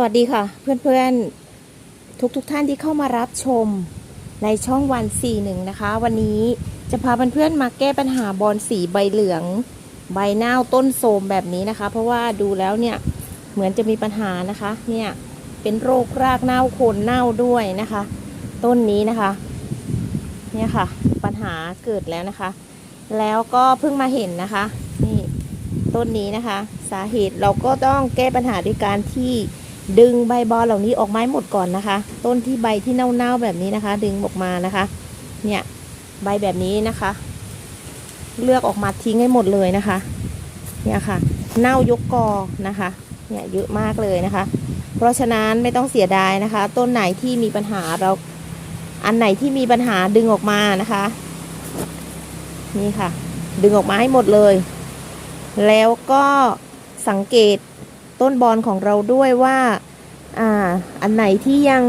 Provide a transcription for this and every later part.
สวัสดีค่ะ เพื่อนๆ ทุกๆทท่านที่เข้ามารับชมในช่องวัน41นะคะ วันนี้จะพาเพื่อนๆมาแก้ปัญหาบอลสีใบเหลือง ใบเน่าต้นโทมแบบนี้นะคะ เพราะว่าดูแล้วเนี่ยเหมือนจะมีปัญหานะคะเนี่ยเป็นโรครากเน่าโคนเน่าด้วยนะคะ ต้นนี้นะคะเนี่ยค่ะ ปัญหาเกิดแล้วนะคะ แล้วก็เพิ่งมาเห็นนะคะ นี่ต้นนี้นะคะ สาเหตุเราก็ต้องแก้ปัญหาด้วยการที่ ดึงใบบอลเหล่านี้ออกไม้หมดก่อนนะคะ ต้นที่ใบที่เน่าๆแบบนี้นะคะ ดึงออกมานะคะ เนี่ยใบแบบนี้นะคะ เลือกออกมาทิ้งให้หมดเลยนะคะ เนี่ยค่ะ เน่ายกกอนะคะ เนี่ยเยอะมากเลยนะคะ เพราะฉะนั้นไม่ต้องเสียดายนะคะ ต้นไหนที่มีปัญหาเรา อันไหนที่มีปัญหาดึงออกมานะคะ นี่ค่ะ ดึงออกมาให้หมดเลย แล้วก็สังเกต ต้นบอลของเราด้วยว่าอ่าอันไหนที่ยัง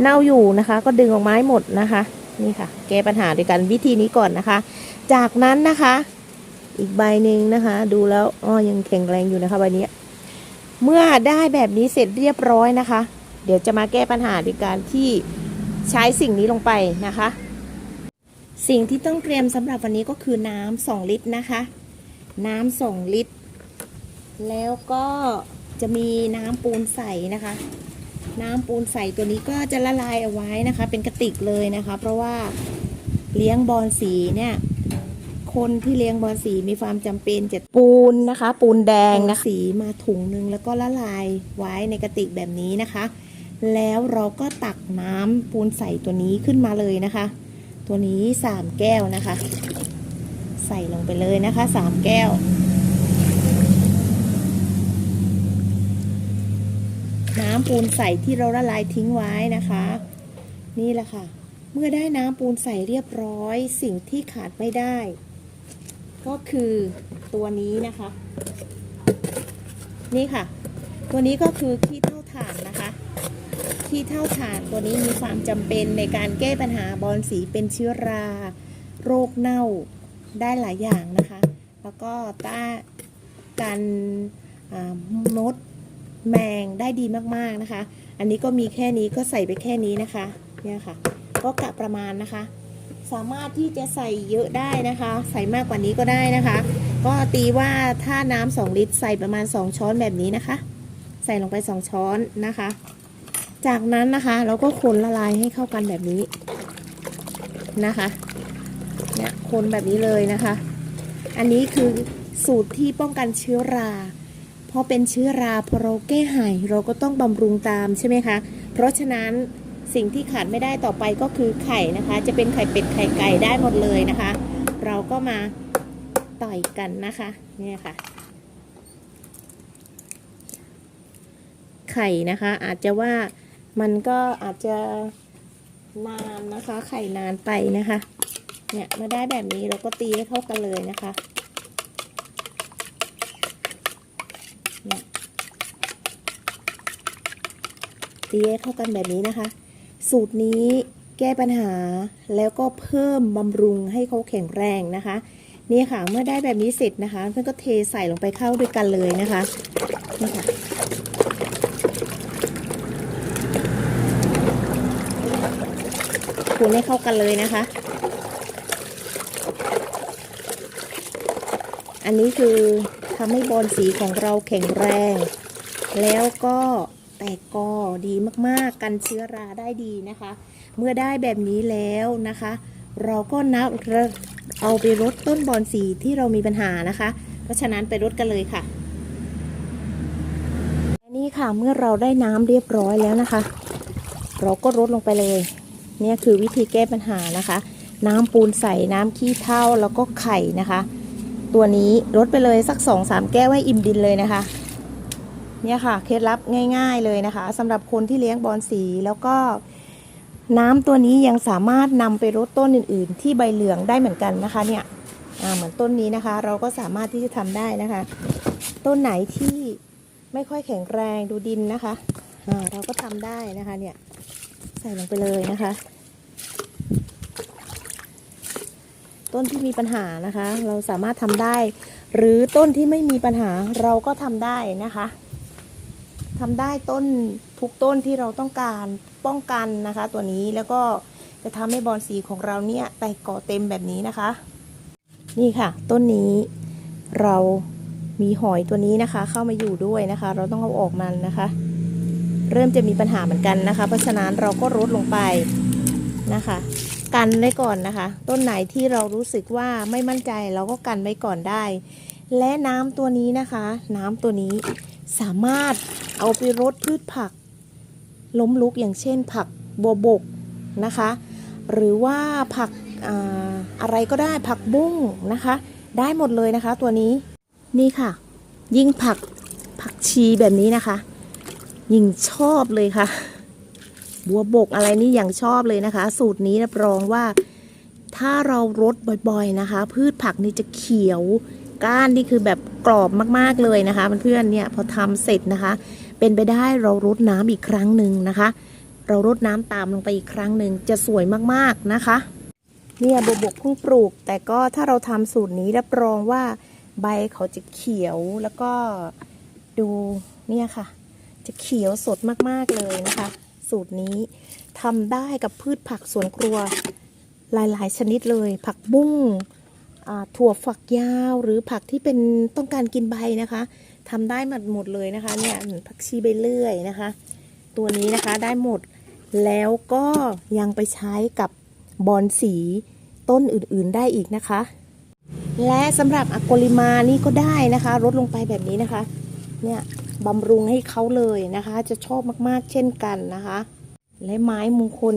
เน่าอยู่นะคะ ก็ดึงออกมาให้หมดนะคะนี่ค่ะ แก้ปัญหาด้วยกันวิธีนี้ก่อนนะคะ จากนั้นนะคะ อีกใบหนึ่งนะคะ ดูแล้วอ้อยังแข็งแรงอยู่นะคะใบนี้ เมื่อได้แบบนี้เสร็จเรียบร้อยนะคะ เดี๋ยวจะมาแก้ปัญหาด้วยการที่ใช้สิ่งนี้ลงไปนะคะ สิ่งที่ต้องเตรียมสำหรับวันนี้ก็คือน้ำสองลิตรนะคะ น้ำสองลิตร แล้วก็จะมีน้ำปูนใสนะคะ น้ำปูนใสตัวนี้ก็จะละลายเอาไว้นะคะ เป็นกระติกเลยนะคะ เพราะว่าเลี้ยงบอลสีเนี่ยคนที่เลี้ยงบอลสีมีความจำเป็นจะปูนนะคะ ปูนแดงนะสีมาถุงหนึ่งแล้วก็ละลายไว้ในกระติกแบบนี้นะคะ แล้วเราก็ตักน้ำปูนใสตัวนี้ขึ้นมาเลยนะคะ ตัวนี้สามแก้วนะคะ ใส่ลงไปเลยนะคะสามแก้ว น้ำปูนใสที่เราละลายทิ้งไว้นะคะ นี่แหละค่ะ เมื่อได้น้ำปูนใสเรียบร้อยสิ่งที่ขาดไม่ได้ ก็คือตัวนี้นะคะ นี่ค่ะ ตัวนี้ก็คือขี้เท่าถ่านนะคะขี้เท่าถ่านตัวนี้มีความจำเป็นในการแก้ปัญหาบอลสีเป็นเชื้อรา โรคเน่าได้หลายอย่างนะคะ แล้วก็ต้านการมด แมงได้ดีมากๆนะคะ อันนี้ก็มีแค่นี้ก็ใส่ไปแค่นี้นะคะ เนี่ยค่ะ ก็กะประมาณนะคะ สามารถที่จะใส่เยอะได้นะคะ ใส่มากกว่านี้ก็ได้นะคะ ก็ตีว่าถ้าน้ำสองลิตรใส่ประมาณ 2 ช้อนแบบนี้นะคะ ใส่ลงไป 2 ช้อนนะคะ จากนั้นนะคะเราก็คนละลายให้เข้ากันแบบนี้นะคะ เนี่ยคนแบบนี้เลยนะคะ อันนี้คือสูตรที่ป้องกันเชื้อรา พอเป็นเชื้อราพอเราแก้หายเราก็ต้องบำรุงตามใช่ไหมคะ เพราะฉะนั้นสิ่งที่ขาดไม่ได้ต่อไปก็คือไข่นะคะ จะเป็นไข่เป็ดไข่ไก่ได้หมดเลยนะคะ เราก็มาต่อยกันนะคะเนี่ยค่ะ ไข่นะคะ อาจจะว่ามันก็อาจจะนานนะคะ ไข่นานไปนะคะ เนี่ยมาได้แบบนี้เราก็ตีให้เข้ากันเลยนะคะเนี่ย ตีให้เข้ากันแบบนี้นะคะ สูตรนี้แก้ปัญหาแล้วก็เพิ่มบำรุงให้เขาแข็งแรงนะคะ นี่ค่ะเมื่อได้แบบนี้เสร็จนะคะ เพื่อนก็เทใส่ลงไปเข้าด้วยกันเลยนะคะนี่ค่ะคนให้เข้ากันเลยนะคะ อันนี้คือ ทำให้บอลสีของเราแข็งแรง แล้วก็แตกกอดีมากๆ กันเชื้อราได้ดีนะคะ เมื่อได้แบบนี้แล้วนะคะ เราก็นับเอาไปรดต้นบอลสีที่เรามีปัญหานะคะ เพราะฉะนั้นไปรดกันเลยค่ะนี่ค่ะเมื่อเราได้น้ำเรียบร้อยแล้วนะคะ เราก็รดลงไปเลย เนี่ยคือวิธีแก้ปัญหานะคะ น้ำปูนใส่น้ำขี้เถ้าแล้วก็ไข่นะคะ ตัวนี้รดไปเลยสักสองสามแก้วให้อิ่มดินเลยนะคะ เนี่ยค่ะ เคล็ดลับง่าย ๆเลยนะคะสำหรับคนที่เลี้ยงบอลสีแล้วก็น้ำตัวนี้ยังสามารถนำไปรดต้นอื่น ๆ ที่ใบเหลืองได้เหมือนกันนะคะ เนี่ยอ่าเหมือนต้นนี้นะคะ เราก็สามารถที่จะทำได้นะคะ ต้นไหนที่ไม่ค่อยแข็งแรงดูดินนะคะอ่าเราก็ทำได้นะคะ เนี่ยใส่ลงไปเลยนะคะ ต้นที่มีปัญหานะคะ เราสามารถทำได้ หรือต้นที่ไม่มีปัญหาเราก็ทำได้นะคะทำได้ต้นทุกต้นที่เราต้องการป้องกันนะคะ ตัวนี้แล้วก็จะทำให้บอนสีของเราเนี่ยแตกก่อเต็มแบบนี้นะคะ นี่ค่ะ ต้นนี้เรามีหอยตัวนี้นะคะ เข้ามาอยู่ด้วยนะคะ เราต้องเอาออกมันนะคะ เริ่มจะมีปัญหาเหมือนกันนะคะ เพราะฉะนั้นเราก็ลดลงไปนะคะ กันไว้ก่อนนะคะ ต้นไหนที่เรารู้สึกว่าไม่มั่นใจเราก็กันไว้ก่อนได้ และน้ำตัวนี้นะคะ น้ำตัวนี้สามารถเอาไปรดพืชผัก ล้มลุกอย่างเช่น ผักบัวบกนะคะ หรือว่าผักออะไรก็ได้ผักบุ้งนะคะ ได้หมดเลยนะคะตัวนี้นี่ค่ะ ยิ่งผักผักชีแบบนี้นะคะ ยิ่งชอบเลยค่ะ บัวบกอะไรนี่อย่างชอบเลยนะคะ สูตรนี้รับรองว่า ถ้าเรารดบ่อยๆนะคะ พืชผักนี่จะเขียวก้านนี่คือแบบกรอบมากๆเลยนะคะเพื่อนๆเนี่ยพอทำเสร็จนะคะ เป็นไปได้เรารดน้ำอีกครั้งหนึ่งนะคะ เรารดน้ำตามลงไปอีกครั้งหนึ่งจะสวยมากๆนะคะ เนี่ยบวบกเพิ่งปลูก แต่ก็ถ้าเราทำสูตรนี้รับรองว่าใบเขาจะเขียวแล้วก็ดูเนี่ยค่ะ จะเขียวสดมากๆเลยนะคะ สูตรนี้ทำได้กับพืชผักสวนครัวหลาย ๆ ชนิดเลย ผักบุ้งถั่วฝักยาวหรือผักที่เป็นต้องการกินใบนะคะทำได้หมดหมดเลยนะคะเนี่ยผักชีใบเลื่อยนะคะ ตัวนี้นะคะได้หมดแล้วก็ยังไปใช้กับบอนสีต้นอื่น ๆ ได้อีกนะคะ และสำหรับอะโกลิมานี่ก็ได้นะคะลดลงไปแบบนี้นะคะเนี่ย บำรุงให้เขาเลยนะคะ จะชอบมากๆเช่นกันนะคะ และไม้มงคล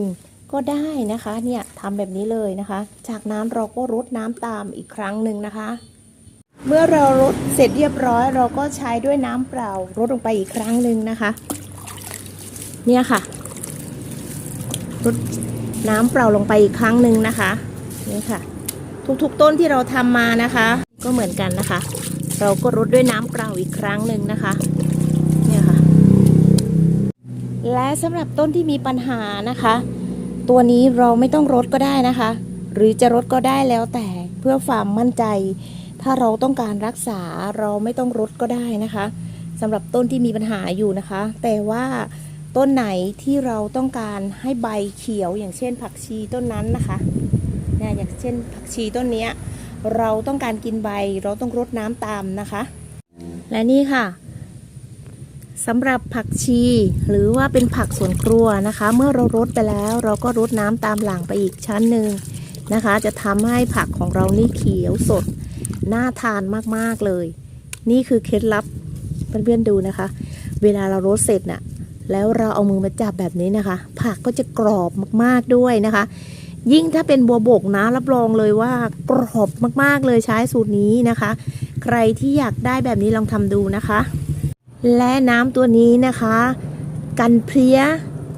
ก็ได้นะคะ เนี่ยทำแบบนี้เลยนะคะ จากนั้นเราก็รดน้ำตามอีกครั้งหนึ่งนะคะ เมื่อเรารดเสร็จเรียบร้อย เราก็ใช้ด้วยน้ำเปล่ารดลงไปอีกครั้งหนึ่งนะคะ เนี่ยค่ะรดน้ำเปล่าลงไปอีกครั้งหนึ่งนะคะนี่ค่ะ ทุกๆต้นที่เราทำมานะคะ ก็เหมือนกันนะคะ เราก็รดด้วยน้ำเปล่าอีกครั้งหนึ่งนะคะเนี่ยค่ะ และสำหรับต้นที่มีปัญหานะคะ ตัวนี้เราไม่ต้องรดก็ได้นะคะ หรือจะรดก็ได้แล้วแต่เพื่อความมั่นใจ ถ้าเราต้องการรักษาเราไม่ต้องรดก็ได้นะคะสำหรับต้นที่มีปัญหาอยู่นะคะ แต่ว่าต้นไหนที่เราต้องการให้ใบเขียวอย่างเช่นผักชีต้นนั้นนะคะเนี่ยอย่างเช่นผักชีต้นเนี้ยเราต้องการกินใบเราต้องรดน้ำตามนะคะ และนี่ค่ะ สำหรับผักชีหรือว่าเป็นผักสวนครัวนะคะ เมื่อเรารดไปแล้วเราก็รดน้ำตามหลังไปอีกชั้นหนึ่งนะคะ จะทำให้ผักของเรานี่เขียวสดน่าทานมากๆเลย นี่คือเคล็ดลับเพื่อนๆดูนะคะ เวลาเรารดเสร็จน่ะแล้วเราเอามือมาจับแบบนี้นะคะ ผักก็จะกรอบมากๆด้วยนะคะ ยิ่งถ้าเป็นบัวบกนะรับรองเลยว่ากรอบมากๆเลยใช้สูตรนี้นะคะ ใครที่อยากได้แบบนี้ลองทำดูนะคะ และน้ำตัวนี้นะคะ กันเพลี้ย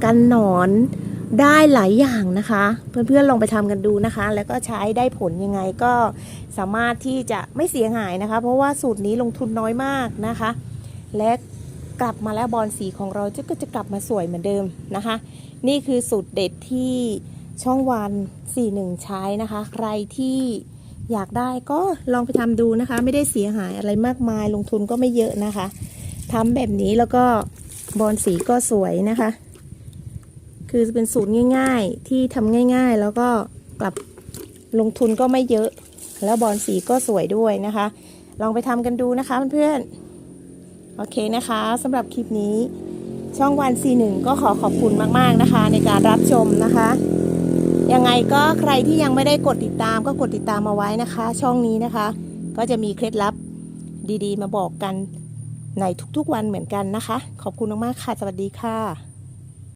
กันหนอนได้หลายอย่างนะคะ เพื่อนๆลองไปทำกันดูนะคะ แล้วก็ใช้ได้ผลยังไงก็สามารถที่จะไม่เสียหายนะคะ เพราะว่าสูตรนี้ลงทุนน้อยมากนะคะ และกลับมาแล้วบอลสีของเราก็จะกลับมาสวยเหมือนเดิมนะคะ นี่คือสูตรเด็ดที่ช่องวัน 41 ใช้นะคะ ใครที่อยากได้ก็ลองไปทำดูนะคะ ไม่ได้เสียหายอะไรมากมายลงทุนก็ไม่เยอะนะคะ ทำแบบนี้แล้วก็บอลสีก็สวยนะคะ คือเป็นสูตรง่าย ๆ ที่ทำง่าย ๆ แล้วก็กลับลงทุนก็ไม่เยอะ แล้วบอลสีก็สวยด้วยนะคะ ลองไปทำกันดูนะคะเพื่อนๆ โอเคนะคะสำหรับคลิปนี้ช่องวัน C1 ก็ขอขอบคุณมากๆนะคะ ในการรับชมนะคะ ยังไงก็ใครที่ยังไม่ได้กดติดตามก็กดติดตามมาไว้นะคะ ช่องนี้นะคะ ก็จะมีเคล็ดลับดีๆ มาบอกกัน ในทุกๆวันเหมือนกันนะคะ ขอบคุณมากๆค่ะ สวัสดีค่ะ